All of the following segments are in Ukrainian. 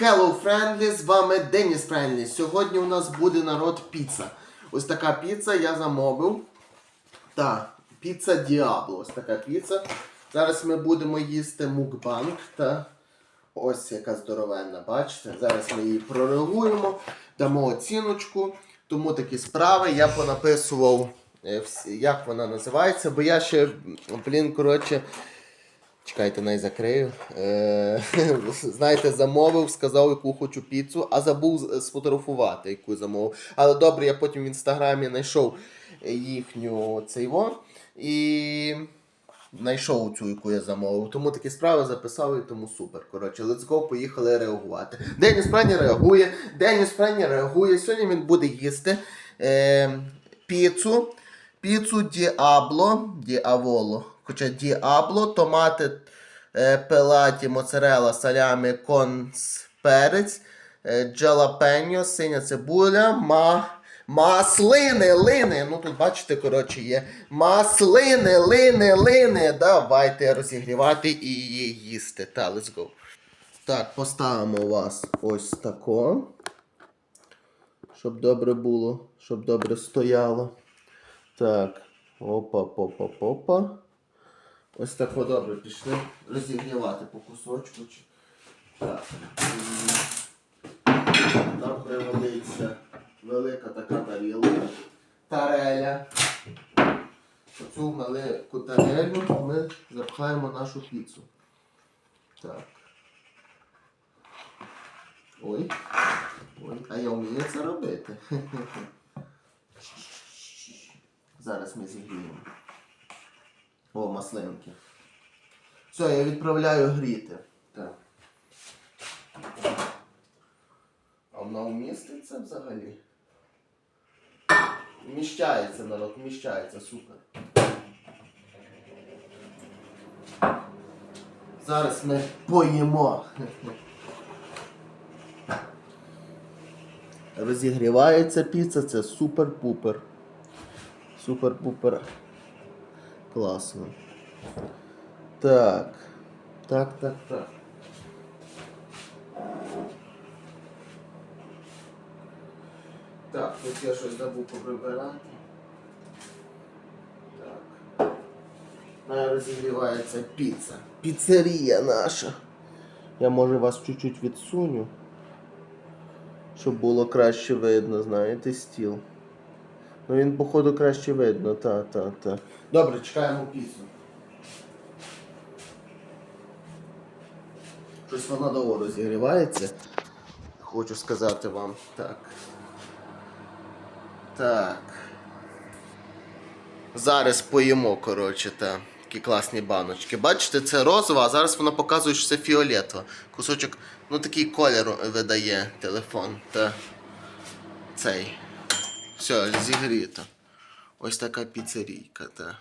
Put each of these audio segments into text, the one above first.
Hello Friendly, з вами Деніс Friendly. Сьогодні у нас буде народ піца. Ось така піца я замовив. Так, піца Діабло. Ось така піца. Зараз ми будемо їсти мукбанк. Та ось яка здоровенна, бачите? Зараз ми її прореагуємо, дамо оціночку. Тому такі справи я понаписував, е, як вона називається, бо я ще, блін, коротше. Чекайте, най закрию. Е, знаєте, замовив, сказав, яку хочу піцу, а забув сфотографувати, яку замовив. Але добре, я потім в інстаграмі знайшов їхню цей вон і знайшов цю, яку я замовив. Тому такі справи записав і тому супер. Коротше, let's go, поїхали реагувати. Деніс Прені реагує, Деніс Прені реагує. Сьогодні він буде їсти е, піцу. Піцу Діабло, Діаволо. Хоча Діабло, томати, е, пелаті, моцарела, салями, конс, перець, е, джалапеньо, синя цибуля, ма, маслини, лини. Ну тут бачите, коротше, є маслини, лини, лини. Давайте розігрівати і її їсти. Та, let's go. Так, поставимо вас ось тако. Щоб добре було, щоб добре стояло. Так, опа, попа, попа. Ось так добре пішли розігрівати по кусочку. Так. М. Нам приводиться велика така тарілка. Тареля. В цю велику тарелю ми запхаємо нашу піцу. Так. Ой. Ой, а я вмію це робити. Зараз ми зігріємо. О, маслинки. Все, я відправляю гріти. Так. А вона вміститься взагалі? Вміщається, народ, вміщається, супер. Зараз ми поїмо. Розігрівається піца, це супер-пупер. Супер-пупер. Класно. Так. Так, так, так. Так, тут я щось забув поприбирати. Так. Розігрівається піца. Піцерія наша. Я може вас чуть-чуть відсуню. Щоб було краще видно, знаєте, стіл. Ну він, походу, краще видно, та, та, та. Добре, чекаємо піцу. Щось вона довго розігрівається. Хочу сказати вам. Так. Так. Зараз поїмо, коротше, та. Такі класні баночки. Бачите, це розова, а зараз вона показує, що це фіолетова. Кусочок, ну такий колір видає телефон. Та цей. Все, зігріто. Ось така піцерійка. Та.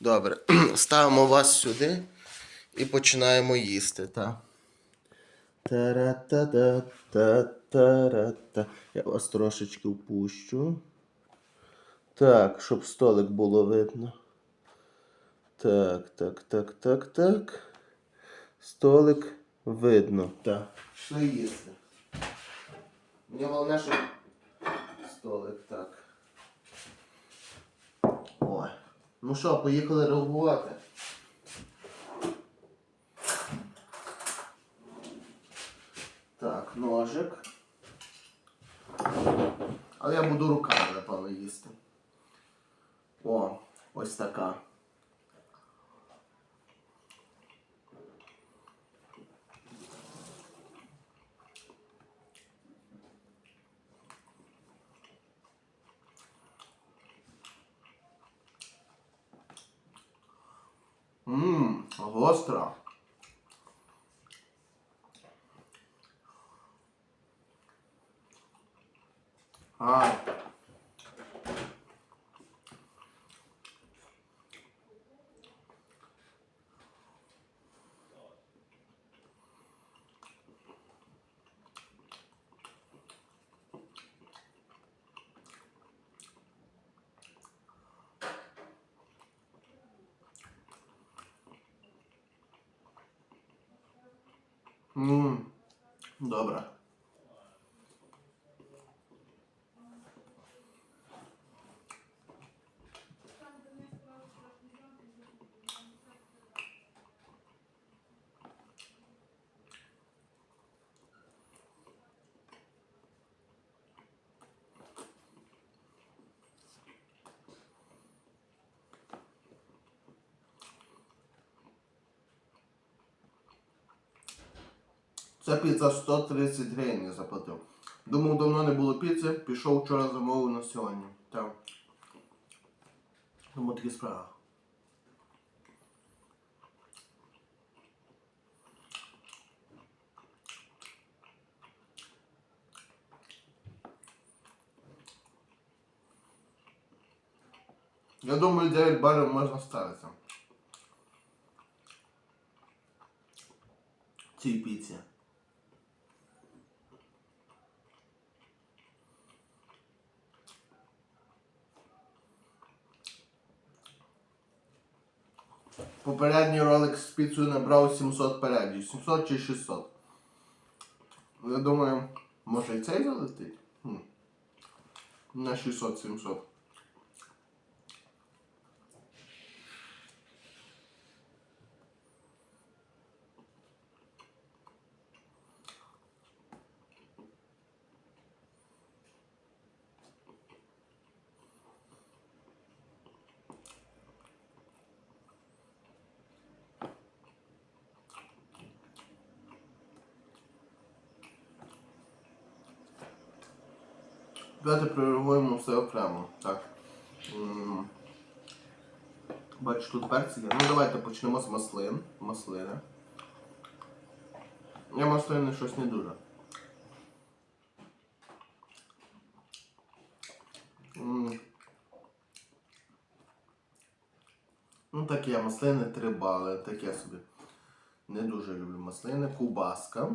Добре. Ставимо вас сюди і починаємо їсти. Та. Та-ра-та-та-та-та-ра-та. Я вас трошечки впущу. Так, щоб столик було видно. Так, так, так, так, так. Столик видно. Так. Пішли їсти. Мені головне, щоб столик так. Ой. Ну що, поїхали реагувати. Так, ножик. Але я буду руками, напевно, їсти. О, ось така. Ммм, гостра. А. Ммм, Добре. Це піца 130 гривень я заплатив. Думав, давно не було піци, пішов вчора замовив на сьогодні. Так. Тому такі справи. Я думаю, 9 балів можна ставити. Цій піці. Попередній ролик з піцею набрав 700 переглядів. 700 чи 600. Я думаю, може і цей залетить? На 600-700. Давайте прореагуємо все окремо. Так. Бачу, тут перці є. Ну давайте почнемо з маслин. Маслини. Я маслини щось не дуже. Ну таке, маслини 3 бали, таке собі. Не дуже люблю маслини. Кубаска.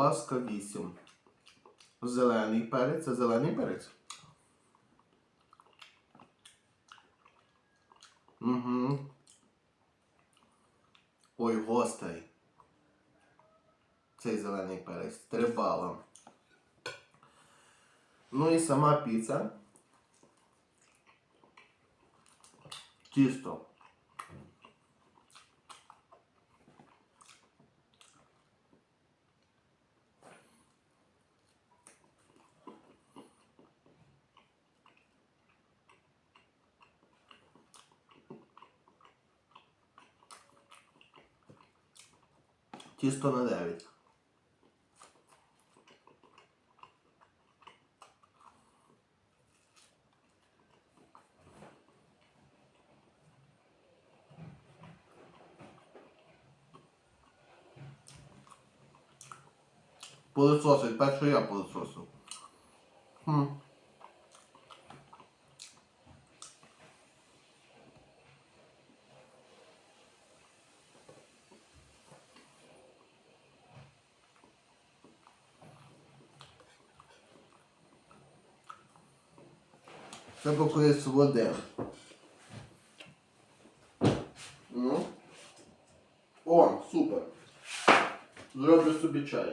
Кубаска 8. Зелений перець. Це зелений перець. Угу. Ой, гострий. Цей зелений перець. Три. Ну і сама піца. Тісто. Тісто на 9. Пилососить, перше я пилососив. Хм. Це з води. Ну. О, супер. Зроблю собі чай.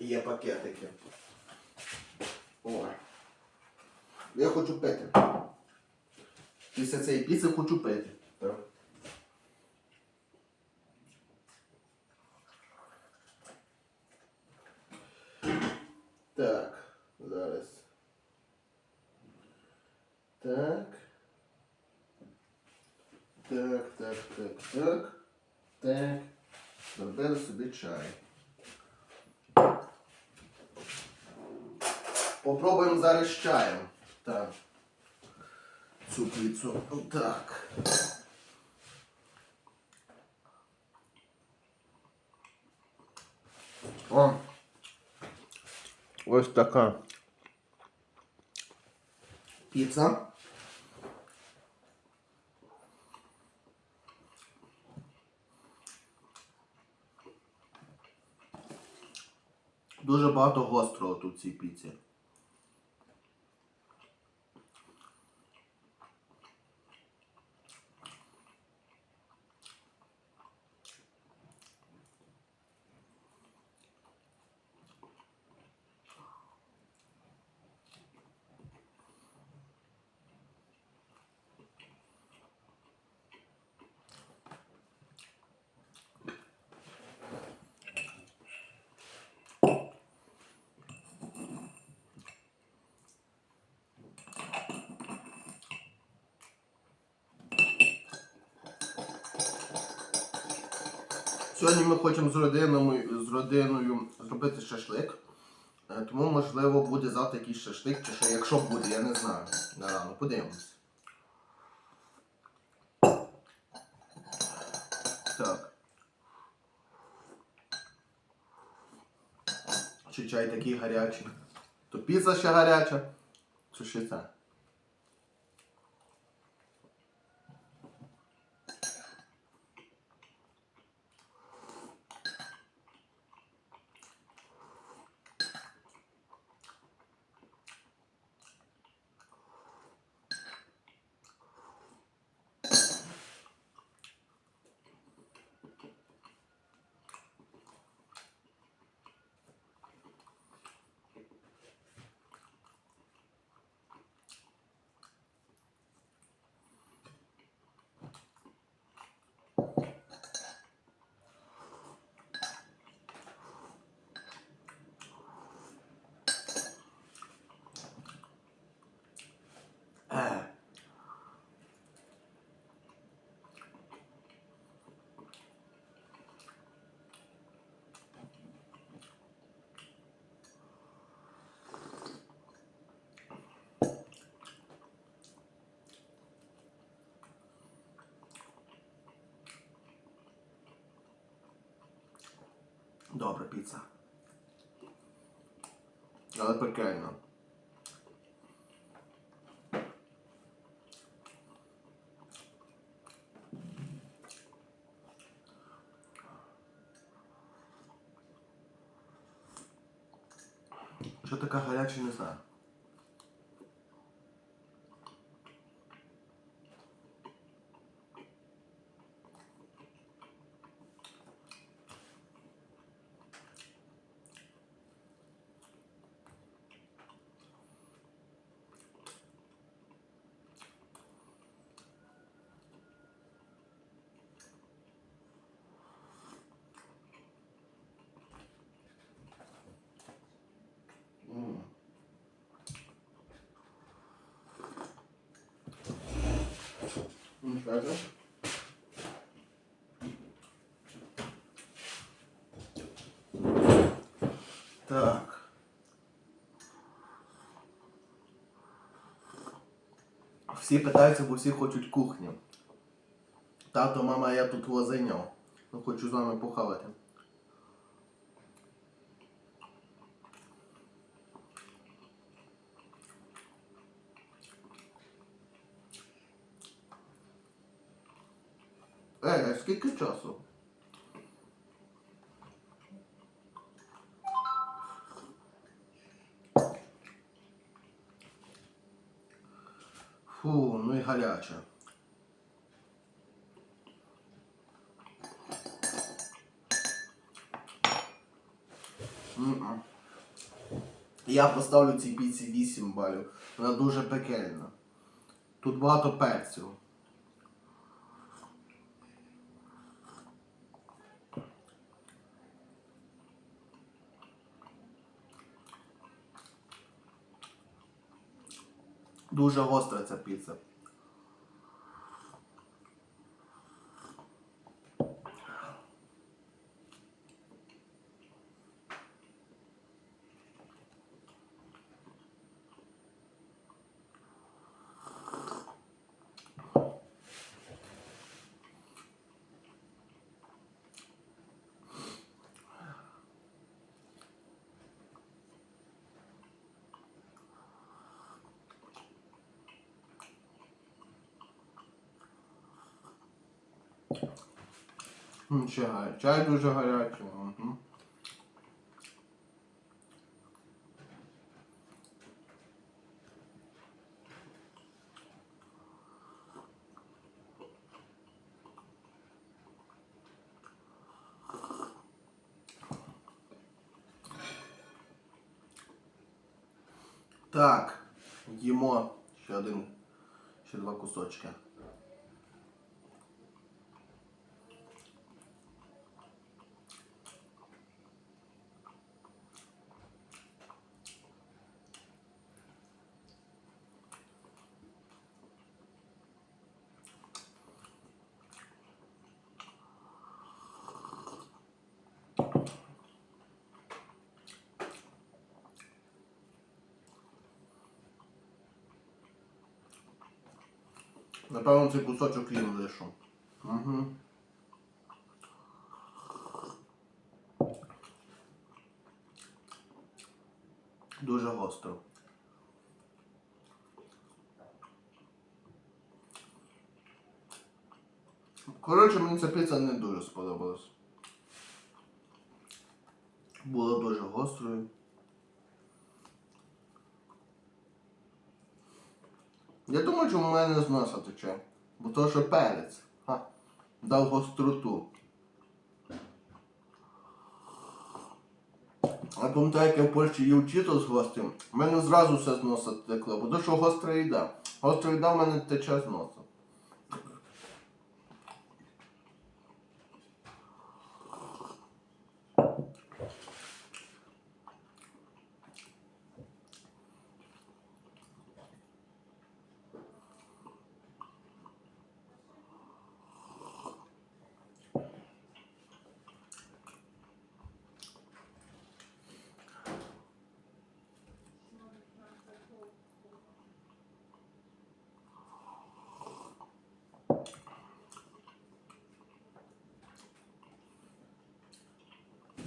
Є пакетики. О. Я хочу пити. Після цієї піци хочу пити. Так. Так, зараз. Так. Так, так, так, так. Так. Зробили собі чай. Попробуємо зараз з чаєм. Так. Цю піцу. Так. О. Ось така піца. Дуже багато гострого тут в цій піці. Сьогодні ми хочемо з родиною, з родиною зробити шашлик. Е, Тому, можливо, буде завтра якийсь шашлик, чи що, якщо буде, я не знаю. На рано, подивимось. Так. Чи чай такий гарячий? То піца ще гаряча. Чи ще це? Е. Добра піца. Але пекельна. Що така гаряча, не знаю. М. М, правда? Так. Всі питаються, бо всі хочуть кухню. Тато, мама, я тут возиняв. Ну, хочу з вами похавати. А скільки часу? Фу, ну і гаряче. Я поставлю цій піці 8 балів. Вона дуже пекельна. Тут багато перцю. Дуже гостра ця піца. Чай, чай дуже гарячий. Угу. Так, їмо ще один, ще два кусочки. Напевно, цей кусочок хліб лишу. Угу. Дуже гостро. Коротше, мені ця піца не дуже сподобалась. Була дуже гострою. Я думаю, що в мене з носа тече. Бо то, що перець. Ха. Дав гостроту. А пам'ятаю, як я в Польщі їв чіто з гостем, в мене зразу все з носа текло, бо то, що гостра їда. Гостра їда в мене тече з носа.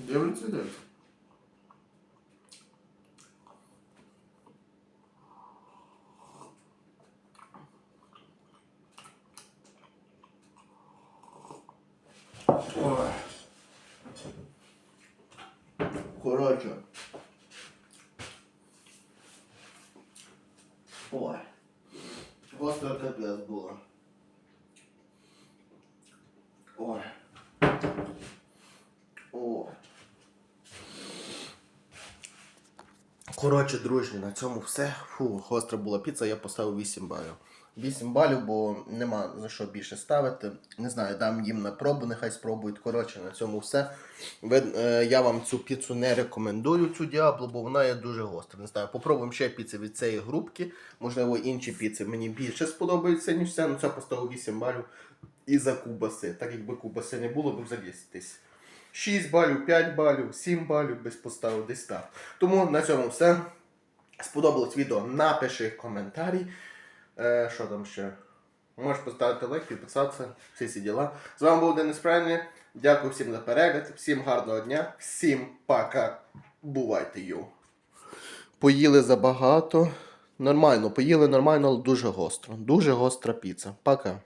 Дивиться, дивиться. Ой. Коротше. Ой. Гостра капець була. Ой. Ой. Коротше, дружні, на цьому все. Фу, гостра була піца, я поставив 8 балів. 8 балів, бо нема за що більше ставити. Не знаю, дам їм на пробу, нехай спробують. Коротше, на цьому все. Ви, е, я вам цю піцу не рекомендую, цю діаблу, бо вона є дуже гостра. Не знаю, попробуємо ще піци від цієї групки. Можливо, інші піци мені більше сподобаються, ніж це. Ну це поставив 8 балів. І за кубаси. Так якби кубаси не було, б залізтись. 6 балів, 5 балів, 7 балів без поставив десь так. Тому на цьому все. Сподобалось відео, напиши коментарі. Е, що там ще? Можеш поставити лайк, підписатися, всі ці діла. З вами був Денис Правильний. Дякую всім за перегляд, всім гарного дня, всім пока. Бувайте ю. Поїли забагато. Нормально, поїли нормально, але дуже гостро. Дуже гостра піца. Пока.